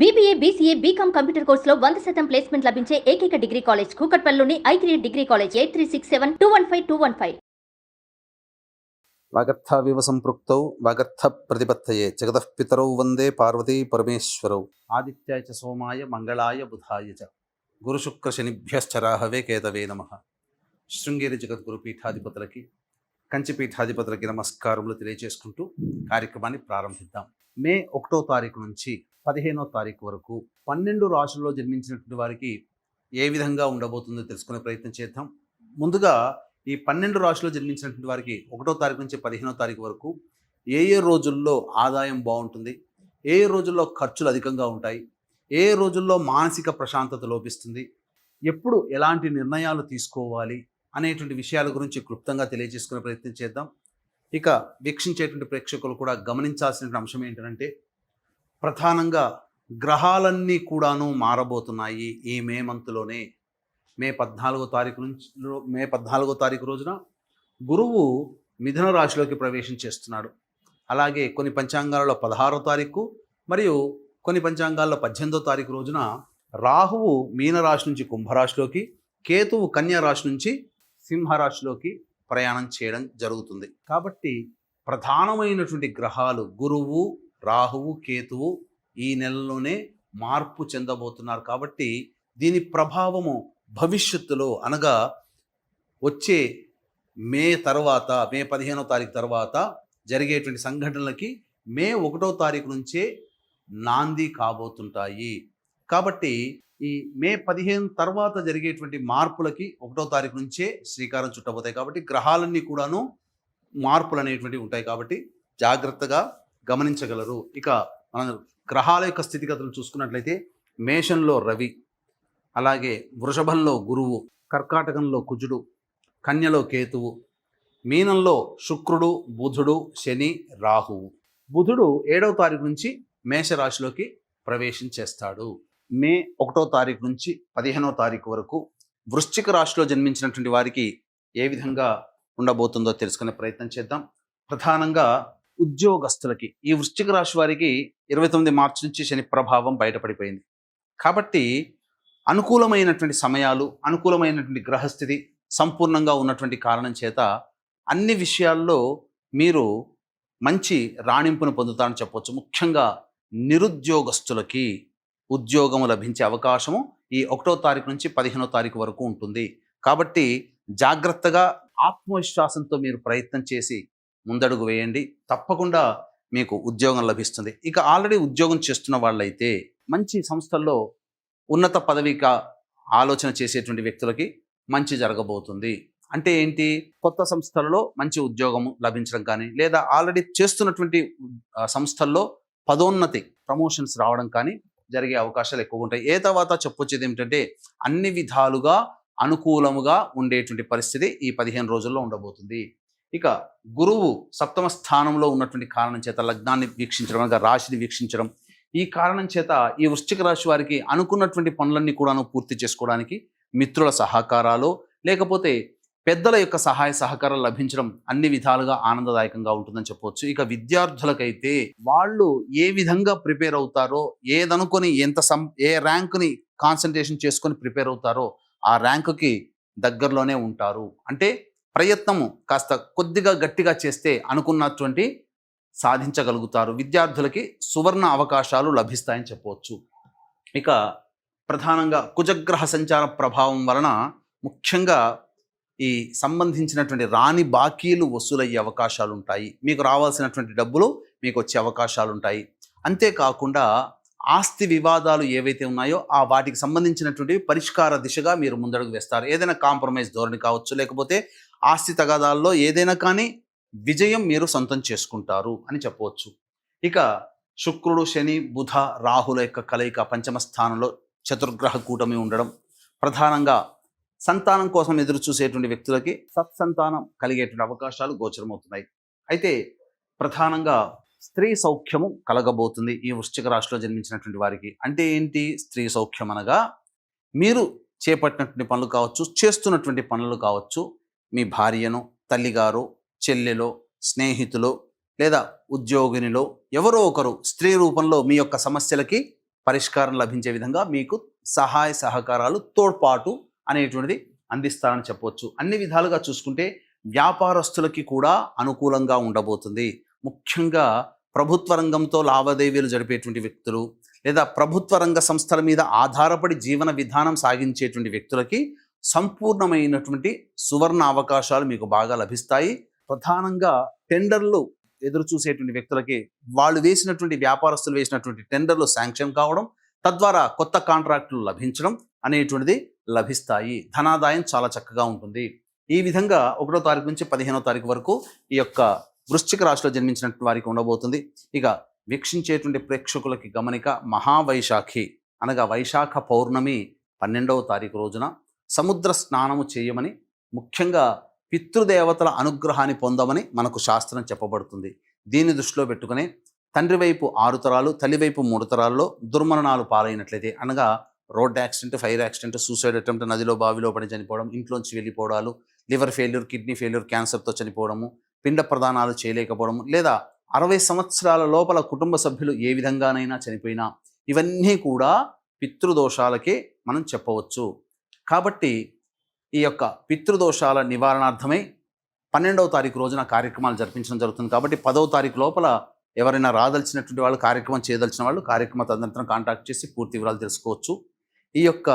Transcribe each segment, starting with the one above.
BBA BCA BCom computer కోర్సులో వంద శాతం ప్లేస్మెంట్ లభించే ఏకైక degree college కూకట్పల్లిలోని I three degree college eight three six seven two one five two one five వాగర్థావివ సంపృక్తౌ వాగర్థ ప్రతిపత్తయే జగతః పితరౌ వందే పార్వతీ పరమేశ్వరౌ. ఆదిత్యాయ చ సోమాయ మంగళాయ బుధాయ చ. గురుశుక్ర శనిభ్యశ్చరాహవే కేతవే నమ. శృంగేరి జగద్గురు పీఠాధిపతులకి కంచి పీఠాధిపతులకి నమస్కారములు తెలియజేసుకుంటూ కార్యక్రమాన్ని ప్రారంభిద్దాం. మే ఒకటో తారీఖు నుంచి పదిహేనో తారీఖు వరకు పన్నెండు రాశుల్లో జన్మించినటువంటి వారికి ఏ విధంగా ఉండబోతుందో తెలుసుకునే ప్రయత్నం చేద్దాం. ముందుగా ఈ పన్నెండు రాశుల్లో జన్మించినటువంటి వారికి ఒకటో తారీఖు నుంచి పదిహేనో తారీఖు వరకు ఏ ఏ రోజుల్లో ఆదాయం బాగుంటుంది ఏ ఏ రోజుల్లో ఖర్చులు అధికంగా ఉంటాయి ఏ ఏ రోజుల్లో మానసిక ప్రశాంతత లోపిస్తుంది ఎప్పుడు ఎలాంటి నిర్ణయాలు తీసుకోవాలి అనేటువంటి విషయాల గురించి క్లుప్తంగా తెలియజేసుకునే ప్రయత్నం చేద్దాం. ఇక వీక్షించేటువంటి ప్రేక్షకులు కూడా గమనించాల్సిన అంశం ఏంటంటే ప్రధానంగా గ్రహాలన్నీ కూడాను మారబోతున్నాయి ఈ మే మంత్లోనే. మే పద్నాలుగో తారీఖు నుంచి మే పద్నాలుగో తారీఖు రోజున గురువు మిథున రాశిలోకి ప్రవేశం చేస్తున్నాడు. అలాగే కొన్ని పంచాంగాలలో పదహారో తారీఖు మరియు కొన్ని పంచాంగాల్లో పద్దెనిమిదో తారీఖు రోజున రాహువు మీనరాశి నుంచి కుంభరాశిలోకి కేతువు కన్యా రాశి నుంచి సింహరాశిలోకి ప్రయాణం చేయడం జరుగుతుంది. కాబట్టి ప్రధానమైనటువంటి గ్రహాలు గురువు రాహువు కేతువు ఈ నెలలోనే మార్పు చెందబోతున్నారు. కాబట్టి దీని ప్రభావము భవిష్యత్తులో అనగా వచ్చే మే తర్వాత మే పదిహేనో తారీఖు తర్వాత జరిగేటువంటి సంఘటనలకి మే ఒకటో తారీఖు నుంచే నాంది కాబోతుంటాయి. కాబట్టి ఈ మే పదిహేను తర్వాత జరిగేటువంటి మార్పులకి ఒకటో తారీఖు నుంచే శ్రీకారం చుట్టబోతాయి కాబట్టి గ్రహాలన్నీ కూడాను మార్పులు అనేటువంటివి ఉంటాయి కాబట్టి జాగ్రత్తగా గమనించగలరు. ఇక మన గ్రహాల యొక్క స్థితిగతులు చూసుకున్నట్లయితే మేషంలో రవి అలాగే వృషభంలో గురువు కర్కాటకంలో కుజుడు కన్యలో కేతువు మీనంలో శుక్రుడు బుధుడు శని రాహువు. బుధుడు ఏడవ తారీఖు నుంచి మేషరాశిలోకి ప్రవేశం చేస్తాడు మే ఒకటో తారీఖు నుంచి పదిహేనో తారీఖు వరకు వృశ్చిక రాశిలో జన్మించినటువంటి వారికి ఏ విధంగా ఉండబోతుందో తెలుసుకునే ప్రయత్నం చేద్దాం. ప్రధానంగా ఉద్యోగస్తులకి ఈ వృశ్చిక రాశి వారికి ఇరవై తొమ్మిది మార్చి నుంచి శని ప్రభావం బయటపడిపోయింది. కాబట్టి అనుకూలమైనటువంటి సమయాలు అనుకూలమైనటువంటి గ్రహస్థితి సంపూర్ణంగా ఉన్నటువంటి కారణం చేత అన్ని విషయాల్లో మీరు మంచి రాణింపును పొందుతారని చెప్పవచ్చు ముఖ్యంగా నిరుద్యోగస్తులకి ఉద్యోగము లభించే అవకాశము ఈ ఒకటో తారీఖు నుంచి పదిహేనో తారీఖు వరకు ఉంటుంది. కాబట్టి జాగ్రత్తగా ఆత్మవిశ్వాసంతో మీరు ప్రయత్నం చేసి ముందడుగు వేయండి. తప్పకుండా మీకు ఉద్యోగం లభిస్తుంది. ఇక ఆల్రెడీ ఉద్యోగం చేస్తున్న వాళ్ళైతే మంచి సంస్థల్లో ఉన్నత పదవిక ఆలోచన చేసేటువంటి వ్యక్తులకి మంచి జరగబోతుంది. అంటే ఏంటి? కొత్త సంస్థలలో మంచి ఉద్యోగం లభించడం కానీ లేదా ఆల్రెడీ చేస్తున్నటువంటి సంస్థల్లో పదోన్నతి ప్రమోషన్స్ రావడం కానీ జరిగే అవకాశాలు ఎక్కువ ఉంటాయి ఏ తర్వాత చెప్పొచ్చేది ఏమిటంటే అన్ని విధాలుగా అనుకూలముగా ఉండేటువంటి పరిస్థితి ఈ పదిహేను రోజుల్లో ఉండబోతుంది. ఇక గురువు సప్తమ స్థానంలో ఉన్నటువంటి కారణం చేత లగ్నాన్ని వీక్షించడం అనగా రాశిని వీక్షించడం ఈ కారణం చేత ఈ వృశ్చిక రాశి వారికి అనుకున్నటువంటి పనులన్నీ కూడాను పూర్తి చేసుకోవడానికి మిత్రుల సహకారాలు లేకపోతే పెద్దల యొక్క సహాయ సహకారాలు లభించడం అన్ని విధాలుగా ఆనందదాయకంగా ఉంటుందని చెప్పవచ్చు ఇక విద్యార్థులకైతే వాళ్ళు ఏ విధంగా ప్రిపేర్ అవుతారో ఏదనుకొని ఎంత సం ఏ ర్యాంకుని కాన్సన్ట్రేషన్ చేసుకొని ప్రిపేర్ అవుతారో ఆ ర్యాంకుకి దగ్గరలోనే ఉంటారు. అంటే ప్రయత్నము కాస్త కొద్దిగా గట్టిగా చేస్తే అనుకున్నటువంటి సాధించగలుగుతారు. విద్యార్థులకి సువర్ణ అవకాశాలు లభిస్తాయని చెప్పవచ్చు ఇక ప్రధానంగా కుజగ్రహ సంచార ప్రభావం వలన ముఖ్యంగా ఈ సంబంధించినటువంటి రాని బాకీలు వసూలయ్యే అవకాశాలు ఉంటాయి మీకు రావాల్సినటువంటి డబ్బులు మీకు వచ్చే అవకాశాలు ఉంటాయి అంతేకాకుండా ఆస్తి వివాదాలు ఏవైతే ఉన్నాయో ఆ వాటికి సంబంధించినటువంటి పరిష్కార దిశగా మీరు ముందడుగు వేస్తారు. ఏదైనా కాంప్రమైజ్ ధోరణి కావచ్చు లేకపోతే ఆస్తి తగాదాల్లో ఏదైనా కానీ విజయం మీరు సొంతం చేసుకుంటారు అని చెప్పవచ్చు. ఇక శుక్రుడు శని బుధ రాహుల యొక్క కలయిక పంచమ స్థానంలో చతుర్గ్రహ కూటమి ఉండడం ప్రధానంగా సంతానం కోసం ఎదురు చూసేటువంటి వ్యక్తులకి సత్సంతానం కలిగేటువంటి అవకాశాలు గోచరమవుతున్నాయి. అయితే ప్రధానంగా స్త్రీ సౌఖ్యము కలగబోతుంది ఈ వృశ్చిక రాశిలో జన్మించినటువంటి వారికి. అంటే ఏంటి? స్త్రీ సౌఖ్యం అనగా మీరు చేపట్టినటువంటి పనులు కావచ్చు చేస్తున్నటువంటి పనులు కావచ్చు మీ భార్యను తల్లిగారు చెల్లెలో స్నేహితులు లేదా ఉద్యోగినిలో ఎవరో ఒకరు స్త్రీ రూపంలో మీ యొక్క సమస్యలకి పరిష్కారం లభించే విధంగా మీకు సహాయ సహకారాలు తోడ్పాటు అనేటువంటిది అందిస్తారని చెప్పవచ్చు. అన్ని విధాలుగా చూసుకుంటే వ్యాపారస్తులకి కూడా అనుకూలంగా ఉండబోతుంది. ముఖ్యంగా ప్రభుత్వ రంగంతో లావాదేవీలు జరిపేటువంటి వ్యక్తులు లేదా ప్రభుత్వ రంగ సంస్థల మీద ఆధారపడి జీవన విధానం సాగించేటువంటి వ్యక్తులకి సంపూర్ణమైనటువంటి సువర్ణ అవకాశాలు మీకు బాగా లభిస్తాయి. ప్రధానంగా టెండర్లు ఎదురు చూసేటువంటి వ్యక్తులకి వాళ్ళు వేసినటువంటి వ్యాపారస్తులు వేసినటువంటి టెండర్లు శాంక్షన్ కావడం తద్వారా కొత్త కాంట్రాక్టులు లభించడం అనేటువంటిది లభిస్తాయి. ధనాదాయం చాలా చక్కగా ఉంటుంది. ఈ విధంగా ఒకటో తారీఖు నుంచి పదిహేనో తారీఖు వరకు ఈ యొక్క వృశ్చిక రాశిలో జన్మించినటువంటి వారికి ఉండబోతుంది. ఇక వీక్షించేటువంటి ప్రేక్షకులకి గమనిక మహావైశాఖి అనగా వైశాఖ పౌర్ణమి పన్నెండవ తారీఖు రోజున సముద్ర స్నానము చేయమని ముఖ్యంగా పితృదేవతల అనుగ్రహాన్ని పొందమని మనకు శాస్త్రం చెప్పబడుతుంది. దీన్ని దృష్టిలో పెట్టుకుని తండ్రి వైపు ఆరు తరాలు తల్లి వైపు మూడు తరాల్లో దుర్మరణాలు పాలైనట్లయితే అనగా road accident fire accident suicide attempt నదిలో బావిలో పడి చనిపోవడం ఇంట్లోంచి వెళ్ళిపోవడాలు లివర్ ఫెయిల్యూర్ కిడ్నీ ఫెయిల్యూర్ క్యాన్సర్తో చనిపోవడము పిండ ప్రదానాలు చేయలేకపోవడము లేదా అరవై సంవత్సరాల లోపల కుటుంబ సభ్యులు ఏ విధంగానైనా చనిపోయినా ఇవన్నీ కూడా పితృదోషాలకే మనం చెప్పవచ్చు. కాబట్టి ఈ యొక్క పితృదోషాల నివారణార్థమై పన్నెండవ తారీఖు రోజున కార్యక్రమాలు జరిపించడం జరుగుతుంది. కాబట్టి పదవ తారీఖు లోపల ఎవరైనా రాదలిచినటువంటి వాళ్ళు కార్యక్రమం చేయదలిచిన వాళ్ళు కార్యక్రమ తదనంతరం కాంటాక్ట్ చేసి పూర్తి వివరాలు తెలుసుకోవచ్చు. ఈ యొక్క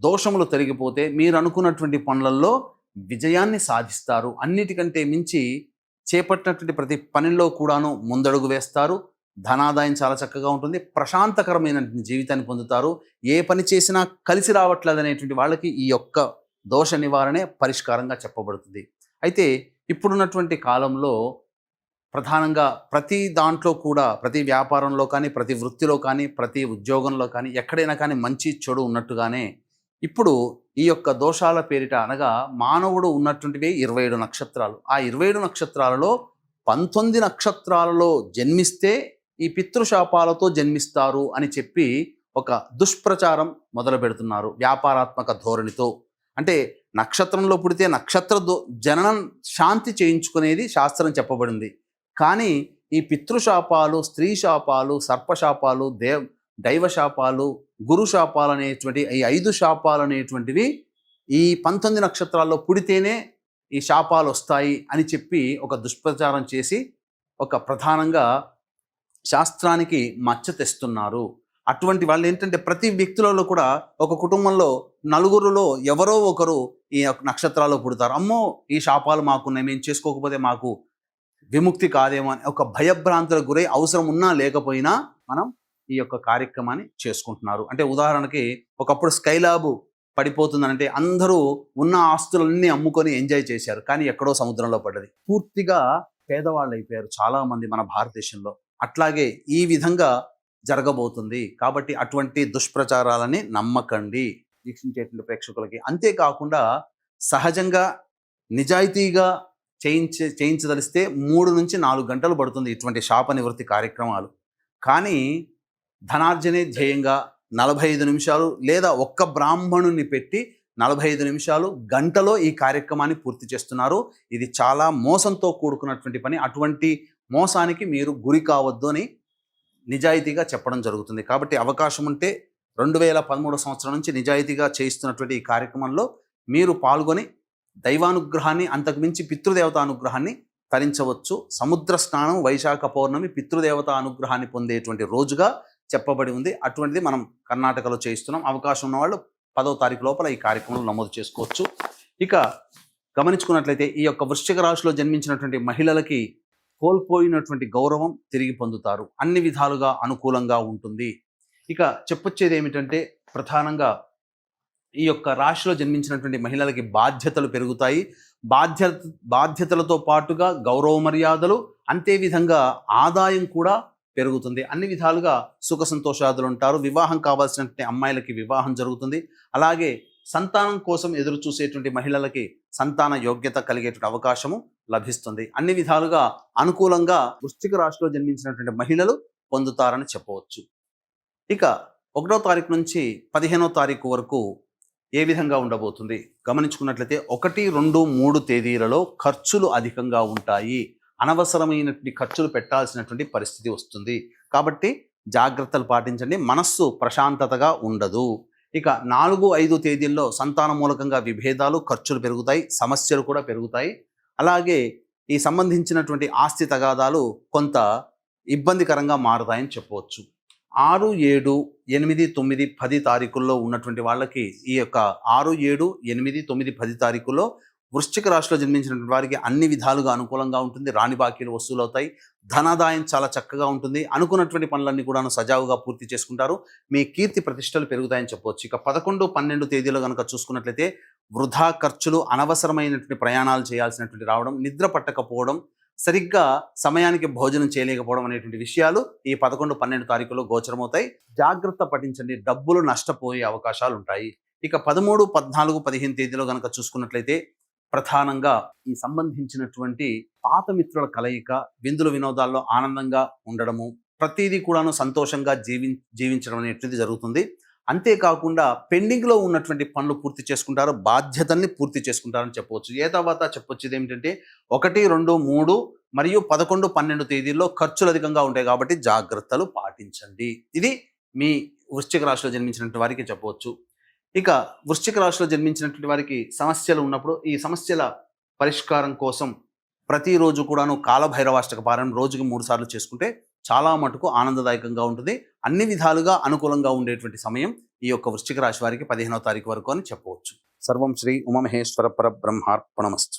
దోషములు తొలగిపోతే మీరు అనుకున్నటువంటి పనులలో విజయాన్ని సాధిస్తారు. అన్నిటికంటే మించి చేపట్టినటువంటి ప్రతి పనిలో కూడాను ముందడుగు వేస్తారు. ధనాదాయం చాలా చక్కగా ఉంటుంది. ప్రశాంతకరమైన జీవితాన్ని పొందుతారు. ఏ పని చేసినా కలిసి రావట్లేదు అనేటువంటి వాళ్ళకి ఈ యొక్క దోష నివారణే పరిష్కారంగా చెప్పబడుతుంది. అయితే ఇప్పుడున్నటువంటి కాలంలో ప్రధానంగా ప్రతి దాంట్లో కూడా ప్రతి వ్యాపారంలో కానీ ప్రతి వృత్తిలో కానీ ప్రతి ఉద్యోగంలో కానీ ఎక్కడైనా కానీ మంచి చెడు ఉన్నట్టుగానే ఇప్పుడు ఈ యొక్క దోషాల పేరిట అనగా మానవుడు ఉన్నటువంటివి ఇరవై ఏడు నక్షత్రాలు. ఆ ఇరవై ఏడు నక్షత్రాలలో పంతొమ్మిది నక్షత్రాలలో జన్మిస్తే ఈ పితృశాపాలతో జన్మిస్తారు అని చెప్పి ఒక దుష్ప్రచారం మొదలు పెడుతున్నారు వ్యాపారాత్మక ధోరణితో. అంటే నక్షత్రంలో పుడితే నక్షత్ర దో జననం శాంతి చేయించుకునేది శాస్త్రం చెప్పబడింది. కానీ ఈ పితృశాపాలు స్త్రీ శాపాలు సర్పశాపాలు దేవ్ దైవ శాపాలు గురు శాపాలు అనేటువంటి ఈ ఐదు శాపాలు అనేటువంటివి ఈ పంతొమ్మిది నక్షత్రాల్లో పుడితేనే ఈ శాపాలు వస్తాయి అని చెప్పి ఒక దుష్ప్రచారం చేసి ఒక ప్రధానంగా శాస్త్రానికి మచ్చ తెస్తున్నారు. అటువంటి వాళ్ళు ఏంటంటే ప్రతి వ్యక్తులలో కూడా ఒక కుటుంబంలో నలుగురులో ఎవరో ఒకరు ఈ యొక్క నక్షత్రాల్లో పుడతారు. అమ్మో ఈ శాపాలు మాకున్నాయి మేము చేసుకోకపోతే మాకు విముక్తి కాదేమో అని ఒక భయభ్రాంతులకు గురై అవసరం ఉన్నా లేకపోయినా మనం ఈ యొక్క కార్యక్రమాన్ని చేసుకుంటున్నారు. అంటే ఉదాహరణకి ఒకప్పుడు స్కైలాబ్ పడిపోతుందంటే అందరూ ఉన్న ఆస్తులన్నీ అమ్ముకొని ఎంజాయ్ చేశారు. కానీ ఎక్కడో సముద్రంలో పడ్డది. పూర్తిగా పేదవాళ్ళు అయిపోయారు చాలామంది మన భారతదేశంలో. అట్లాగే ఈ విధంగా జరగబోతుంది. కాబట్టి అటువంటి దుష్ప్రచారాలని నమ్మకండి. వీక్షించేటువంటి ప్రేక్షకులకి. అంతేకాకుండా సహజంగా నిజాయితీగా చేయించే చేయించదలిస్తే మూడు నుంచి నాలుగు గంటలు పడుతుంది ఇటువంటి శాప నివృత్తి కార్యక్రమాలు. కానీ ధనార్జనే ధ్యేయంగా నలభై ఐదు నిమిషాలు లేదా ఒక్క బ్రాహ్మణుని పెట్టి నలభై ఐదు నిమిషాలు గంటలో ఈ కార్యక్రమాన్ని పూర్తి చేస్తున్నారు. ఇది చాలా మోసంతో కూడుకున్నటువంటి పని. అటువంటి మోసానికి మీరు గురి కావద్దు అని నిజాయితీగా చెప్పడం జరుగుతుంది. కాబట్టి అవకాశం ఉంటే రెండు వేల పదమూడు సంవత్సరం నుంచి నిజాయితీగా చేయిస్తున్నటువంటి ఈ కార్యక్రమంలో మీరు పాల్గొని దైవానుగ్రహాన్ని అంతకుమించి పితృదేవత అనుగ్రహాన్ని తరించవచ్చు. సముద్ర స్నానం వైశాఖ పౌర్ణమి పితృదేవత అనుగ్రహాన్ని పొందేటువంటి రోజుగా చెప్పబడి ఉంది. అటువంటిది మనం కర్ణాటకలో చేయిస్తున్నాం. అవకాశం ఉన్నవాళ్ళు పదవ పదో తారీఖు లోపల ఈ కార్యక్రమంలో నమోదు చేసుకోవచ్చు. ఇక గమనించుకున్నట్లయితే ఈ యొక్క వృశ్చిక రాశిలో జన్మించినటువంటి మహిళలకి కోల్పోయినటువంటి గౌరవం తిరిగి పొందుతారు. అన్ని విధాలుగా అనుకూలంగా ఉంటుంది. ఇక చెప్పొచ్చేది ఏమిటంటే ప్రధానంగా ఈ యొక్క రాశిలో జన్మించినటువంటి మహిళలకి బాధ్యతలు పెరుగుతాయి. బాధ్యత బాధ్యతలతో పాటుగా గౌరవ మర్యాదలు అంతే విధంగా ఆదాయం కూడా పెరుగుతుంది. అన్ని విధాలుగా సుఖ సంతోషాదులు ఉంటారు. వివాహం కావాల్సినటువంటి అమ్మాయిలకి వివాహం జరుగుతుంది. అలాగే సంతానం కోసం ఎదురు చూసేటువంటి మహిళలకి సంతాన యోగ్యత కలిగేటువంటి అవకాశము లభిస్తుంది. అన్ని విధాలుగా అనుకూలంగా వృశ్చిక రాశిలో జన్మించినటువంటి మహిళలు పొందుతారని చెప్పవచ్చు. ఇక ఒకటో తారీఖు నుంచి పదిహేనో తారీఖు వరకు ఏ విధంగా ఉండబోతుంది? గమనించుకున్నట్లయితే ఒకటి రెండు మూడు తేదీలలో ఖర్చులు అధికంగా ఉంటాయి. అనవసరమైనటువంటి ఖర్చులు పెట్టాల్సినటువంటి పరిస్థితి వస్తుంది. కాబట్టి జాగ్రత్తలు పాటించండి. మనస్సు ప్రశాంతతగా ఉండదు. ఇక నాలుగు ఐదు తేదీల్లో సంతాన మూలకంగా విభేదాలు ఖర్చులు పెరుగుతాయి సమస్యలు కూడా పెరుగుతాయి. అలాగే ఈ సంబంధించినటువంటి ఆస్తి తగాదాలు కొంత ఇబ్బందికరంగా మారుతాయని చెప్పవచ్చు. ఆరు ఏడు ఎనిమిది తొమ్మిది పది తారీఖుల్లో ఉన్నటువంటి వాళ్ళకి ఈ యొక్క ఆరు ఏడు ఎనిమిది తొమ్మిది పది తారీఖుల్లో వృశ్చిక రాశిలో జన్మించినటువంటి వారికి అన్ని విధాలుగా అనుకూలంగా ఉంటుంది. రాణి బాకీలు వసూలు అవుతాయి ధనాదాయం చాలా చక్కగా ఉంటుంది. అనుకున్నటువంటి పనులన్నీ కూడా సజావుగా పూర్తి చేసుకుంటారు. మీ కీర్తి ప్రతిష్టలు పెరుగుతాయని చెప్పవచ్చు ఇక పదకొండు పన్నెండు తేదీలో కనుక చూసుకున్నట్లయితే వృధా ఖర్చులు అనవసరమైనటువంటి ప్రయాణాలు చేయాల్సినటువంటి రావడం నిద్ర పట్టకపోవడం సరిగ్గా సమయానికి భోజనం చేయలేకపోవడం అనేటువంటి విషయాలు ఈ పదకొండు పన్నెండు తారీఖులో గోచరమవుతాయి. జాగ్రత్త పఠించండి. డబ్బులు నష్టపోయే అవకాశాలు ఉంటాయి ఇక పదమూడు పద్నాలుగు పదిహేను తేదీలో కనుక చూసుకున్నట్లయితే ప్రధానంగా ఈ సంబంధించినటువంటి పాత మిత్రుల కలయిక విందుల వినోదాల్లో ఆనందంగా ఉండడము ప్రతిదీ కూడాను సంతోషంగా జీవి జీవించడం అనేటువంటిది జరుగుతుంది. అంతేకాకుండా పెండింగ్లో ఉన్నటువంటి పనులు పూర్తి చేసుకుంటారు బాధ్యతల్ని పూర్తి చేసుకుంటారని చెప్పవచ్చు. ఏ తర్వాత చెప్పొచ్చేది ఏమిటంటే ఒకటి రెండు మూడు మరియు పదకొండు పన్నెండు తేదీల్లో ఖర్చులు అధికంగా ఉంటాయి కాబట్టి జాగ్రత్తలు పాటించండి. ఇది మీ వృశ్చిక రాశిలో జన్మించినటువంటి వారికి చెప్పవచ్చు. ఇక వృశ్చిక రాశిలో జన్మించినటువంటి వారికి సమస్యలు ఉన్నప్పుడు ఈ సమస్యల పరిష్కారం కోసం ప్రతిరోజు కూడాను కాలభైరవాష్టక పారాయణం రోజుకి మూడు సార్లు చేసుకుంటే చాలా మటుకు ఆనందదాయకంగా ఉంటుంది. అన్ని విధాలుగా అనుకూలంగా ఉండేటువంటి సమయం ఈ యొక్క వృశ్చిక రాశి వారికి పదిహేనవ తారీఖు వరకు అని చెప్పవచ్చు. సర్వం శ్రీ ఉమమహేశ్వర పరబ్రహ్మార్పణమస్తు